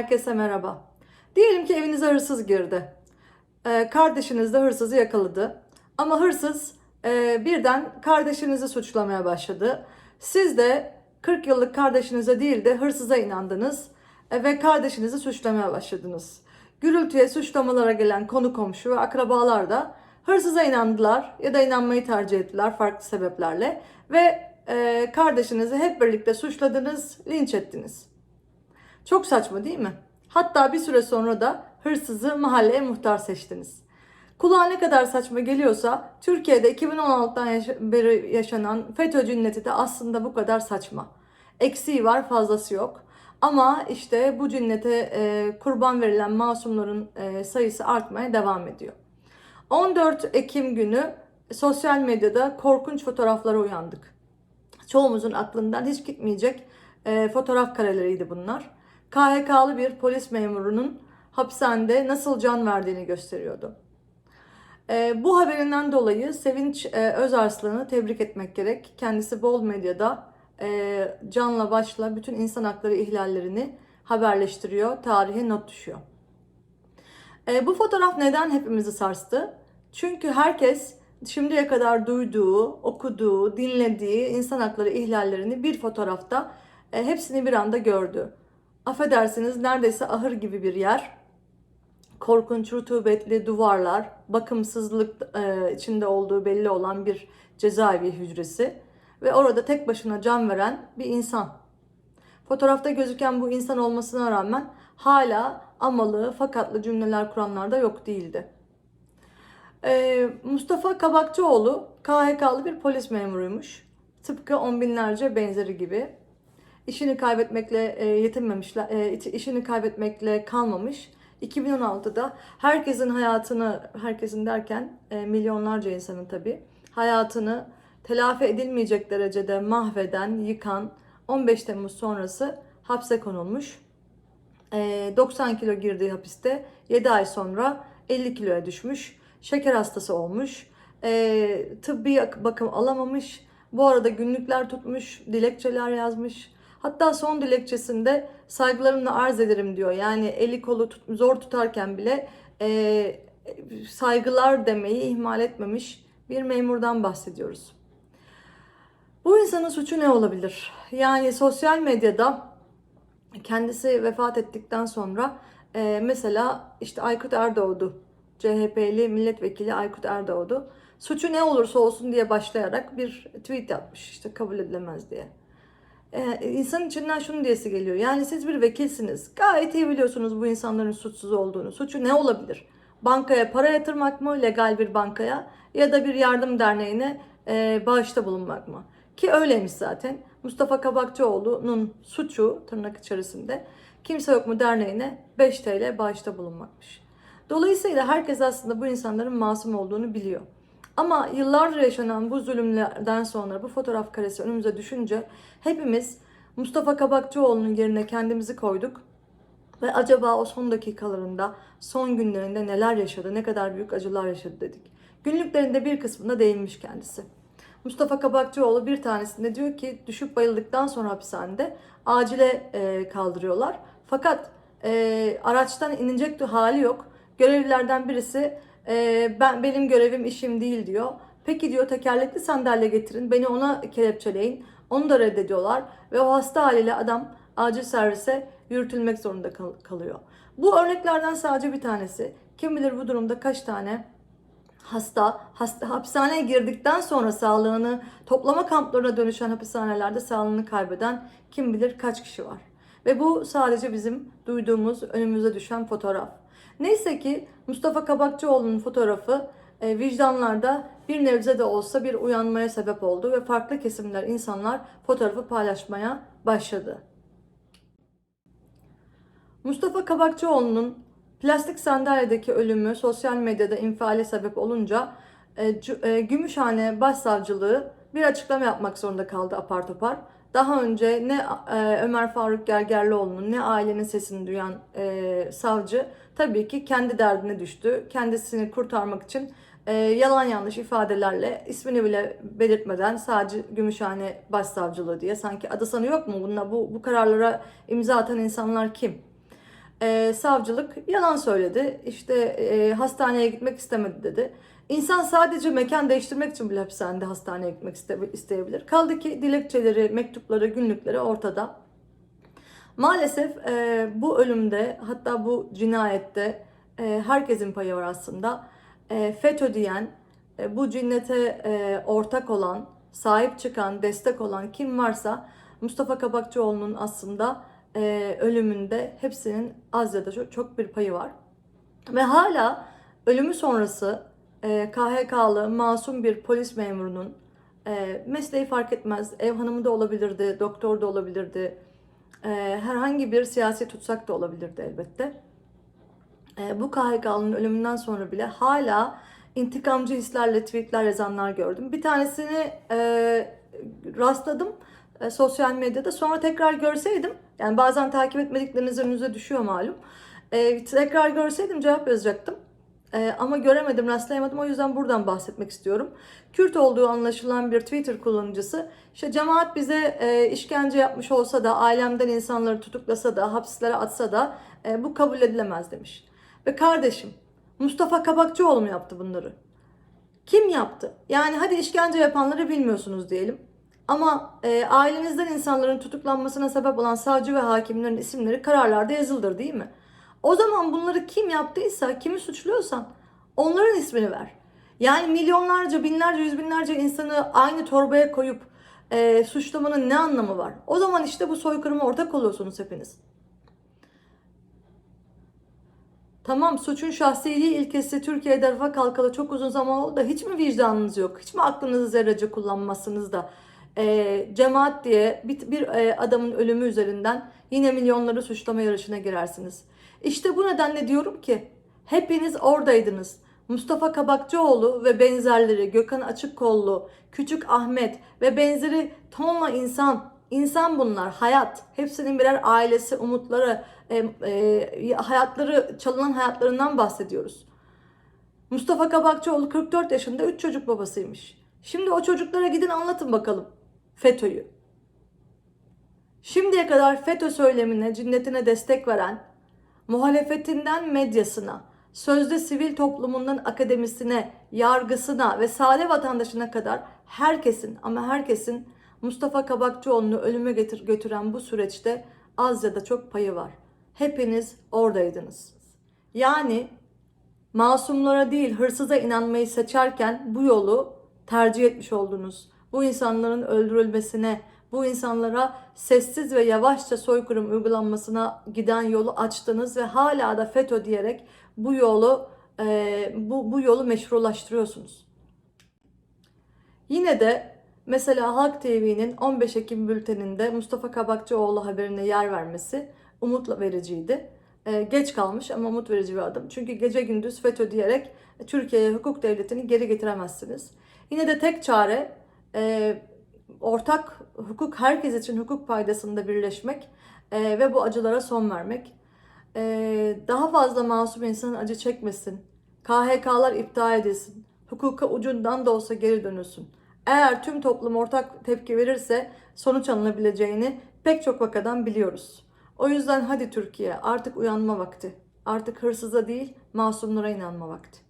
herkese merhaba. Diyelim ki evinize hırsız girdi. Ee, kardeşiniz de hırsızı yakaladı. Ama hırsız e, birden kardeşinizi suçlamaya başladı. Siz de 40 yıllık kardeşinize değil de hırsıza inandınız e, ve kardeşinizi suçlamaya başladınız. Gürültüye suçlamalara gelen konu komşu ve akrabalar da hırsıza inandılar ya da inanmayı tercih ettiler farklı sebeplerle ve e, kardeşinizi hep birlikte suçladınız, linç ettiniz. Çok saçma değil mi? Hatta bir süre sonra da hırsızı mahalleye muhtar seçtiniz. Kulağa ne kadar saçma geliyorsa Türkiye'de 2016'dan yaşa- beri yaşanan FETÖ cinneti de aslında bu kadar saçma. Eksiği var fazlası yok. Ama işte bu cinnete e, kurban verilen masumların e, sayısı artmaya devam ediyor. 14 Ekim günü sosyal medyada korkunç fotoğraflara uyandık. Çoğumuzun aklından hiç gitmeyecek e, fotoğraf kareleriydi bunlar. KHK'lı bir polis memurunun hapishanede nasıl can verdiğini gösteriyordu. E, bu haberinden dolayı Sevinç e, Özarslan'ı tebrik etmek gerek. Kendisi bol medyada e, canla başla bütün insan hakları ihlallerini haberleştiriyor, tarihe not düşüyor. E, bu fotoğraf neden hepimizi sarstı? Çünkü herkes şimdiye kadar duyduğu, okuduğu, dinlediği insan hakları ihlallerini bir fotoğrafta hepsini bir anda gördü. Affedersiniz neredeyse ahır gibi bir yer. Korkunç rutubetli duvarlar, bakımsızlık e, içinde olduğu belli olan bir cezaevi hücresi ve orada tek başına can veren bir insan. Fotoğrafta gözüken bu insan olmasına rağmen hala amalı, fakatlı cümleler kuranlar da yok değildi. Ee, Mustafa Kabakçıoğlu KHK'lı bir polis memuruymuş. Tıpkı on binlerce benzeri gibi. İşini kaybetmekle e, yetinmemişler, e, işini kaybetmekle kalmamış. 2016'da herkesin hayatını, herkesin derken e, milyonlarca insanın tabii, hayatını telafi edilmeyecek derecede mahveden, yıkan 15 Temmuz sonrası hapse konulmuş. E, 90 kilo girdiği hapiste 7 ay sonra 50 kiloya düşmüş. Şeker hastası olmuş. E, tıbbi bakım alamamış. Bu arada günlükler tutmuş, dilekçeler yazmış. Hatta son dilekçesinde saygılarımla arz ederim diyor. Yani eli kolu tut, zor tutarken bile e, saygılar demeyi ihmal etmemiş bir memurdan bahsediyoruz. Bu insanın suçu ne olabilir? Yani sosyal medyada kendisi vefat ettikten sonra e, mesela işte Aykut Erdoğdu, CHP'li milletvekili Aykut Erdoğdu suçu ne olursa olsun diye başlayarak bir tweet yapmış işte kabul edilemez diye. Ee, insan içinden şunu diyesi geliyor. Yani siz bir vekilsiniz. Gayet iyi biliyorsunuz bu insanların suçsuz olduğunu. Suçu ne olabilir? Bankaya para yatırmak mı? Legal bir bankaya. Ya da bir yardım derneğine e, bağışta bulunmak mı? Ki öyleymiş zaten. Mustafa Kabakçıoğlu'nun suçu tırnak içerisinde Kimse Yok mu derneğine 5 TL bağışta bulunmakmış. Dolayısıyla herkes aslında bu insanların masum olduğunu biliyor. Ama yıllardır yaşanan bu zulümlerden sonra bu fotoğraf karesi önümüze düşünce hepimiz Mustafa Kabakçıoğlu'nun yerine kendimizi koyduk. Ve acaba o son dakikalarında, son günlerinde neler yaşadı, ne kadar büyük acılar yaşadı dedik. Günlüklerinde bir kısmında değinmiş kendisi. Mustafa Kabakçıoğlu bir tanesinde diyor ki düşüp bayıldıktan sonra hapishanede acile e, kaldırıyorlar. Fakat e, araçtan inecek hali yok. Görevlilerden birisi e, ben benim görevim işim değil diyor. Peki diyor tekerlekli sandalye getirin beni ona kelepçeleyin. Onu da reddediyorlar ve o hasta haliyle adam acil servise yürütülmek zorunda kal- kalıyor. Bu örneklerden sadece bir tanesi. Kim bilir bu durumda kaç tane hasta, hasta hapishaneye girdikten sonra sağlığını toplama kamplarına dönüşen hapishanelerde sağlığını kaybeden kim bilir kaç kişi var. Ve bu sadece bizim duyduğumuz, önümüze düşen fotoğraf. Neyse ki Mustafa Kabakçıoğlu'nun fotoğrafı e, vicdanlarda bir nebze de olsa bir uyanmaya sebep oldu ve farklı kesimler insanlar fotoğrafı paylaşmaya başladı. Mustafa Kabakçıoğlu'nun plastik sandalyedeki ölümü sosyal medyada infiale sebep olunca e, e, Gümüşhane Başsavcılığı bir açıklama yapmak zorunda kaldı apar topar. Daha önce ne e, Ömer Faruk Gergerlioğlu'nun ne ailenin sesini duyan e, savcı tabii ki kendi derdine düştü. Kendisini kurtarmak için e, yalan yanlış ifadelerle ismini bile belirtmeden sadece Gümüşhane Başsavcılığı diye sanki adı yok mu? Bununla bu, bu kararlara imza atan insanlar kim? e, savcılık yalan söyledi. İşte e, hastaneye gitmek istemedi dedi. İnsan sadece mekan değiştirmek için bile hapishanede hastaneye gitmek iste- isteyebilir. Kaldı ki dilekçeleri, mektupları, günlükleri ortada. Maalesef e, bu ölümde hatta bu cinayette e, herkesin payı var aslında. E, FETÖ diyen, e, bu cinnete e, ortak olan, sahip çıkan, destek olan kim varsa Mustafa Kabakçıoğlu'nun aslında e, ölümünde hepsinin az ya da çok, çok bir payı var. Ve hala ölümü sonrası e, KHK'lı masum bir polis memurunun e, mesleği fark etmez, ev hanımı da olabilirdi, doktor da olabilirdi, e, herhangi bir siyasi tutsak da olabilirdi elbette. E, bu KHK'nın ölümünden sonra bile hala intikamcı hislerle tweetler yazanlar gördüm. Bir tanesini e, rastladım e, sosyal medyada. Sonra tekrar görseydim, yani bazen takip etmedikleriniz önünüze düşüyor malum. E, tekrar görseydim cevap yazacaktım. E, ama göremedim, rastlayamadım. O yüzden buradan bahsetmek istiyorum. Kürt olduğu anlaşılan bir Twitter kullanıcısı, işte cemaat bize e, işkence yapmış olsa da, ailemden insanları tutuklasa da, hapislere atsa da e, bu kabul edilemez demiş. Ve kardeşim, Mustafa Kabakçıoğlu mu yaptı bunları? Kim yaptı? Yani hadi işkence yapanları bilmiyorsunuz diyelim. Ama e, ailenizden insanların tutuklanmasına sebep olan savcı ve hakimlerin isimleri kararlarda yazıldır değil mi? O zaman bunları kim yaptıysa, kimi suçluyorsan onların ismini ver. Yani milyonlarca, binlerce, yüz binlerce insanı aynı torbaya koyup e, suçlamanın ne anlamı var? O zaman işte bu soykırıma ortak oluyorsunuz hepiniz. Tamam suçun şahsiliği ilkesi Türkiye'de rafa kalkalı çok uzun zaman oldu da hiç mi vicdanınız yok? Hiç mi aklınızı zerrece kullanmazsınız da e, cemaat diye bir, bir e, adamın ölümü üzerinden yine milyonları suçlama yarışına girersiniz. İşte bu nedenle diyorum ki hepiniz oradaydınız. Mustafa Kabakçıoğlu ve benzerleri Gökhan Açıkkollu, Küçük Ahmet ve benzeri tonla insan, insan bunlar, hayat. Hepsinin birer ailesi, umutları, e, e, hayatları, çalınan hayatlarından bahsediyoruz. Mustafa Kabakçıoğlu 44 yaşında 3 çocuk babasıymış. Şimdi o çocuklara gidin anlatın bakalım FETÖ'yü. Şimdiye kadar FETÖ söylemine, cinnetine destek veren, muhalefetinden medyasına, sözde sivil toplumundan akademisine, yargısına ve sade vatandaşına kadar herkesin ama herkesin Mustafa Kabakçıoğlu'nu ölüme getir, götüren bu süreçte az ya da çok payı var. Hepiniz oradaydınız. Yani masumlara değil hırsıza inanmayı seçerken bu yolu tercih etmiş oldunuz. Bu insanların öldürülmesine, bu insanlara sessiz ve yavaşça soykırım uygulanmasına giden yolu açtınız ve hala da FETÖ diyerek bu yolu e, bu, bu yolu meşrulaştırıyorsunuz. Yine de mesela Halk TV'nin 15 Ekim bülteninde Mustafa Kabakçıoğlu haberine yer vermesi umut vericiydi. E, geç kalmış ama umut verici bir adım. Çünkü gece gündüz FETÖ diyerek Türkiye'ye hukuk devletini geri getiremezsiniz. Yine de tek çare e, ortak hukuk herkes için hukuk paydasında birleşmek e, ve bu acılara son vermek. E, daha fazla masum insan acı çekmesin. KHK'lar iptal edilsin. Hukuka ucundan da olsa geri dönülsün. Eğer tüm toplum ortak tepki verirse sonuç alınabileceğini pek çok vakadan biliyoruz. O yüzden hadi Türkiye artık uyanma vakti. Artık hırsıza değil masumlara inanma vakti.